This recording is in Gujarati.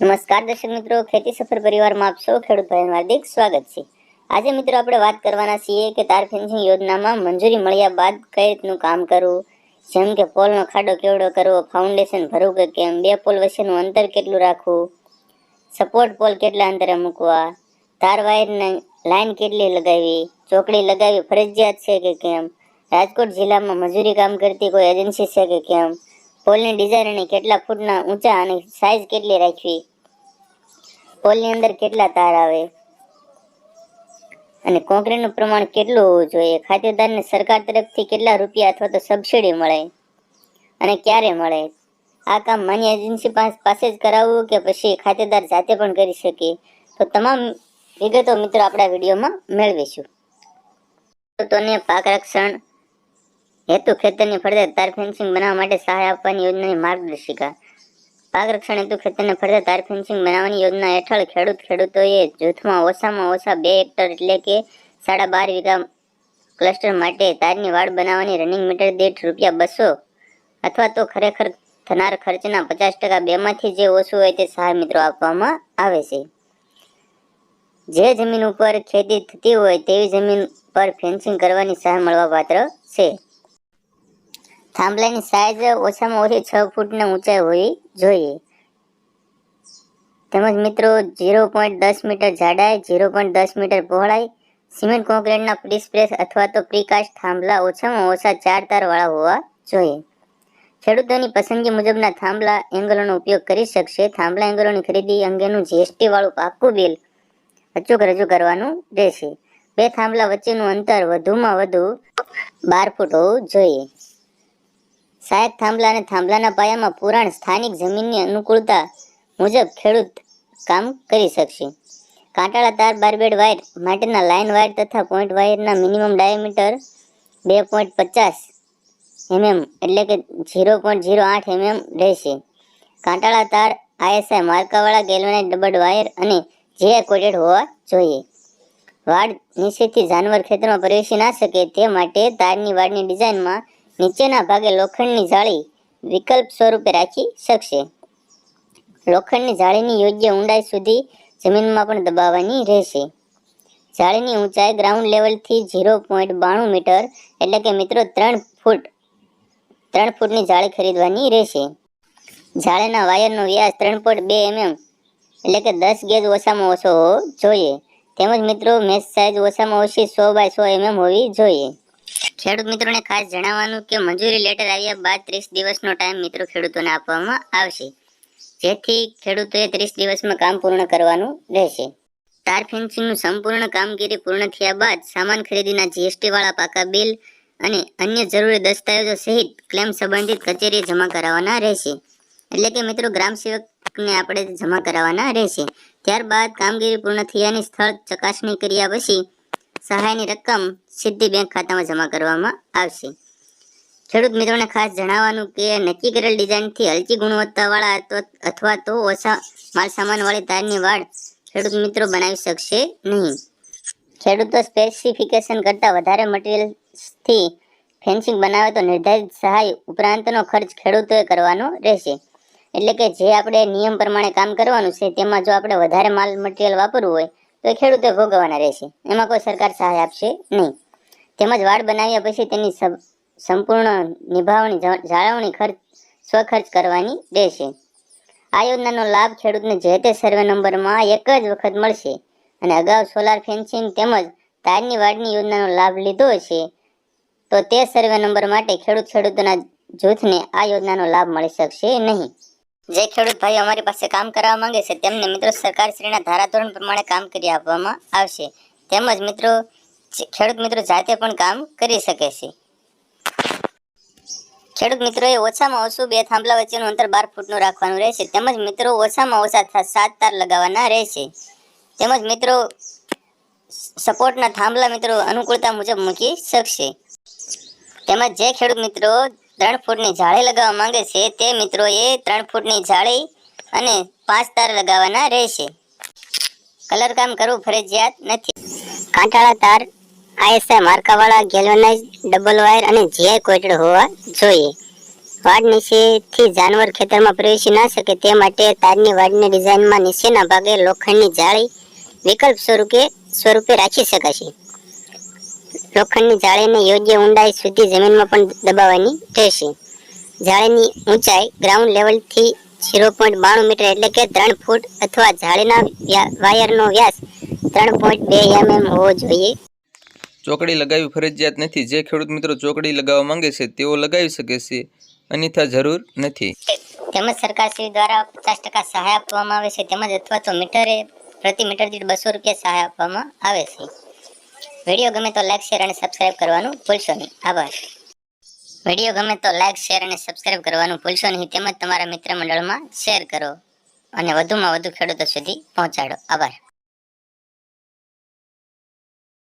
નમસ્કાર દર્શક મિત્રો, ખેતી સફર પરિવારમાં આપ સૌ ખેડૂત ભાઈનું હાર્દિક સ્વાગત છે. આજે મિત્રો આપણે વાત કરવાના છીએ કે તાર ફેન્સિંગ યોજનામાં મંજૂરી મળ્યા બાદ કઈ રીતનું કામ કરવું? જેમ કે પોલનો ખાડો કેવડો કરવો ફાઉન્ડેશન ભરવું કે કેમ? બે પોલ વચ્ચેનું અંતર કેટલું રાખવું? સપોર્ટ પોલ કેટલા અંતરે મૂકવા? તાર વાયરને લાઈન કેટલી લગાવી? ચોકડી લગાવી ફરજિયાત છે કે કેમ? રાજકોટ જિલ્લામાં મજૂરી કામ કરતી કોઈ એજન્સી છે કે કેમ? પોલની ડિઝાઇન અને કેટલા ફૂટના ઊંચા અને સાઇઝ કેટલી રાખવી? પોલની અંદર કેટલા તાર આવે? અને કોન્ક્રીટનું પ્રમાણ કેટલું હોવું જોઈએ? ખાતેદારને સરકાર તરફથી કેટલા રૂપિયા અથવા તો સબસિડી મળે? અને ક્યારે મળે? આ કામ માન્ય એજન્સી પાસ જ કરાવવું કે પછી ખાતેદાર જાતે પણ કરી શકે? તો તમામ વિગતો મિત્રો આપણા વિડીયોમાં મેળવીશું. ખેડૂતોને પાક રક્ષણ, હેતુ ખેતરની ફળદાર તાર ફેન્સિંગ બનાવવા માટે સહાય આપવાની યોજનાની માર્ગદર્શિકા. પાક રક્ષણ હેતુ ખેતરને ફરતા તાર ફેન્સિંગ બનાવવાની યોજના હેઠળ ખેડૂત ખેડૂતોએ જૂથમાં ઓછામાં ઓછા બે હેક્ટર એટલે કે સાડા બાર વીઘા ક્લસ્ટર માટે તારની વાડ બનાવવાની રનિંગ મીટર દીઠ રૂપિયા બસો અથવા તો ખરેખર થનાર ખર્ચના પચાસ ટકા બેમાંથી જે ઓછું હોય તે સહાય મિત્રો આપવામાં આવે છે. જે જમીન ઉપર ખેતી થતી હોય તેવી જમીન પર ફેન્સિંગ કરવાની સહાય મળવાપાત્ર છે. થાંભલાની સાઈઝ ઓછામાં ઓછી છ ફૂટની ઊંચાઈ હોવી જોઈએ. તેમજ મિત્રો, ઝીરો પોઈન્ટ દસ મીટર જાડાઈ, ઝીરો પોઈન્ટ દસ મીટર પહોળાઈ, સિમેન્ટ કોન્ક્રીટના પ્રીસ્પ્રેસ અથવા તો પ્રીકાસ્ટ થાંભલા ઓછામાં ઓછા ચાર તારવાળા હોવા જોઈએ. ખેડૂતોની પસંદગી મુજબના થાંભલા એંગલોનો ઉપયોગ કરી શકશે. થાંભલા એંગલોની ખરીદી અંગેનું જીએસટી વાળું પાક્કું બિલ અચૂક રજૂ કરવાનું રહેશે. બે થાંભલા વચ્ચેનું અંતર વધુમાં વધુ બાર ફૂટ હોવું જોઈએ. સહાયક થાંભલા અને થાંભલાના પાયામાં પુરાણ સ્થાનિક જમીનની અનુકૂળતા મુજબ ખેડૂત કામ કરી શકશે. કાંટાળા તાર, બારબેડ વાયર, માટેના લાઇન વાયર તથા પોઈન્ટ વાયરના મિનિમમ ડાયામીટર બે પોઈન્ટ પચાસ એમએમ એટલે કે ઝીરો પોઈન્ટ ઝીરો આઠ એમએમ રહેશે. કાંટાળા તાર, આઈએસઆઈ માર્કાવાળા ગેલવેનાઇટ ડબલ વાયર અને જે કોટેડ હોવા જોઈએ. વાડ નીચેથી જાનવર ખેતરમાં પ્રવેશી ના શકે તે માટે તારની વાડની ડિઝાઇનમાં નીચેના ભાગે લોખંડની જાળી વિકલ્પ સ્વરૂપે રાખી શકશે. લોખંડની જાળીની યોગ્ય ઊંડાઈ સુધી જમીનમાં પણ દબાવવાની રહેશે. જાળીની ઊંચાઈ ગ્રાઉન્ડ લેવલથી ઝીરો પોઈન્ટ બાણું મીટર એટલે કે મિત્રો ત્રણ ફૂટ, ત્રણ ફૂટની જાળી ખરીદવાની રહેશે. જાળીના વાયરનો વ્યાસ ત્રણ પોઈન્ટ બે એમએમ એટલે કે દસ ગેજ ઓછામાં ઓછો હોવો જોઈએ. તેમજ મિત્રો મેચ સાઇઝ ઓછામાં ઓછી સો બાય સો એમએમ હોવી જોઈએ. ખેડૂત મિત્રોને ખાસ જણાવવાનું કે મંજૂરી લેટર આવ્યા બાદ ત્રીસ દિવસનો ટાઈમ મિત્રો ખેડૂતોને આપવામાં આવશે. જેથી ખેડૂતોએ ત્રીસ દિવસમાં કામ પૂર્ણ કરવાનું રહેશે. તાર ફેન્સિંગનું સંપૂર્ણ કામગીરી પૂર્ણ થયા બાદ સામાન ખરીદીના જીએસટી વાળા પાકા બિલ અને અન્ય જરૂરી દસ્તાવેજો સહિત ક્લેમ સંબંધિત કચેરીએ જમા કરાવવાના રહેશે. એટલે કે મિત્રો ગ્રામ સેવકને આપણે જમા કરાવવાના રહેશે. ત્યારબાદ કામગીરી પૂર્ણ થયાની સ્થળ ચકાસણી કર્યા પછી સહાયની રકમ સીધી બેંક ખાતામાં જમા કરવામાં આવશે. ખેડૂત મિત્રોને ખાસ જણાવવાનું કે નક્કી કરેલ ડિઝાઇનથી હલકી ગુણવત્તાવાળા અથવા- તો ઓછા માલ સામાનવાળી તારની વાડ ખેડૂત મિત્રો બનાવી શકશે નહીં. ખેડૂતો સ્પેસિફિકેશન કરતાં વધારે મટીરિયલ્સથી ફેન્સિંગ બનાવે તો નિર્ધારિત સહાય ઉપરાંતનો ખર્ચ ખેડૂતોએ કરવાનો રહેશે. એટલે કે જે આપણે નિયમ પ્રમાણે કામ કરવાનું છે તેમાં જો આપણે વધારે માલ મટીરિયલ વાપરવું હોય તો એ ખેડૂતે ભોગવવાના રહેશે. એમાં કોઈ સરકાર સહાય આપશે નહીં. તેમજ વાડ બનાવ્યા પછી તેની સંપૂર્ણ નિભાવણી જાળવણી ખર્ચ, સ્વખર્ચ કરવાની રહેશે. આ યોજનાનો લાભ ખેડૂતને જે તે સર્વે નંબરમાં એક જ વખત મળશે અને અગાઉ સોલાર ફેન્સિંગ તેમજ તારની વાડની યોજનાનો લાભ લીધો છે તો તે સર્વે નંબર માટે ખેડૂત ખેડૂતોના જૂથને આ યોજનાનો લાભ મળી શકશે નહીં. જે ખેડૂત ભાઈઓ અમારી પાસે કામ કરાવવા માંગે છે, તેમને મિત્રો સરકારશ્રીના ધારાધોરણ પ્રમાણે કામ કરી આપવામાં આવશે. તેમજ મિત્રો ખેડૂત મિત્રો જાતે પણ કામ કરી શકે છે. ખેડૂત મિત્રોએ ઓછામાં ઓછું બે થાંભલા વચ્ચેનું અંતર બાર ફૂટનું રાખવાનું રહેશે. તેમજ મિત્રો, ઓછામાં ઓછા સાત તાર લગાવવાના રહેશે. તેમજ મિત્રો, સપોર્ટના થાંભલા મિત્રો અનુકૂળતા મુજબ મૂકી શકશે. તેમજ જે ખેડૂત મિત્રો ત્રણ ફૂટની જાળી લગાવવા માંગે છે તે મિત્રોએ ત્રણ ફૂટની જાળી અને પાંચ તાર લગાવવાના રહેશે. કલર કામ કરવું ફરજિયાત નથી. કાંટાળા તાર, આઈએસઆઈ માર્કાવાળા ગેલ્વેનાઇઝ ડબલ વાયર અને જીઆઈ કોટેડ હોવા જોઈએ. વાડ નીચેથી જાનવર ખેતરમાં પ્રવેશી ના શકે તે માટે તારની વાડની ડિઝાઇનમાં નીચેના ભાગે લોખંડની જાળી વિકલ્પ સ્વરૂપે સ્વરૂપે રાખી શકાશે. લોખંડની જાળીને યોગ્ય ઊંડાઈ સુધી જમીનમાં પણ દબાવવાની રહેશે. જાળીની ઊંચાઈ ગ્રાઉન્ડ લેવલથી ઝીરો પોઈન્ટ બાણું મીટર એટલે કે ત્રણ ફૂટ અથવા જાળીના વ્યા- વાયરનો વ્યાસ ત્રણ પોઈન્ટ બે એમએમ હોવો જોઈએ. ચોકડી લગાવવી ફરજિયાત નથી. જે ખેડૂત મિત્રો ચોકડી લગાવવા માંગે છે તેઓ લગાવી શકે છે. અન્યથા જરૂર નથી. તેમજ સરકારશ્રી દ્વારા પચાસ ટકા સહાય આપવામાં આવે છે તેમજ અથવા તો મીટરે પ્રતિ મીટર દીઠ બસો રૂપિયા સહાય આપવામાં આવે છે. વીડિયો ગમે તો લાઈક, શેર અને સબસ્ક્રાઇબ કરવાનું ભૂલશો નહીં. આભાર. વીડિયો ગમે તો લાઈક, શેર અને સબસ્ક્રાઇબ કરવાનું ભૂલશો નહીં. તેમજ તમારા મિત્ર મંડળમાં શેર કરો અને વધુમાં વધુ ખેડૂતો સુધી પહોંચાડો. આભાર.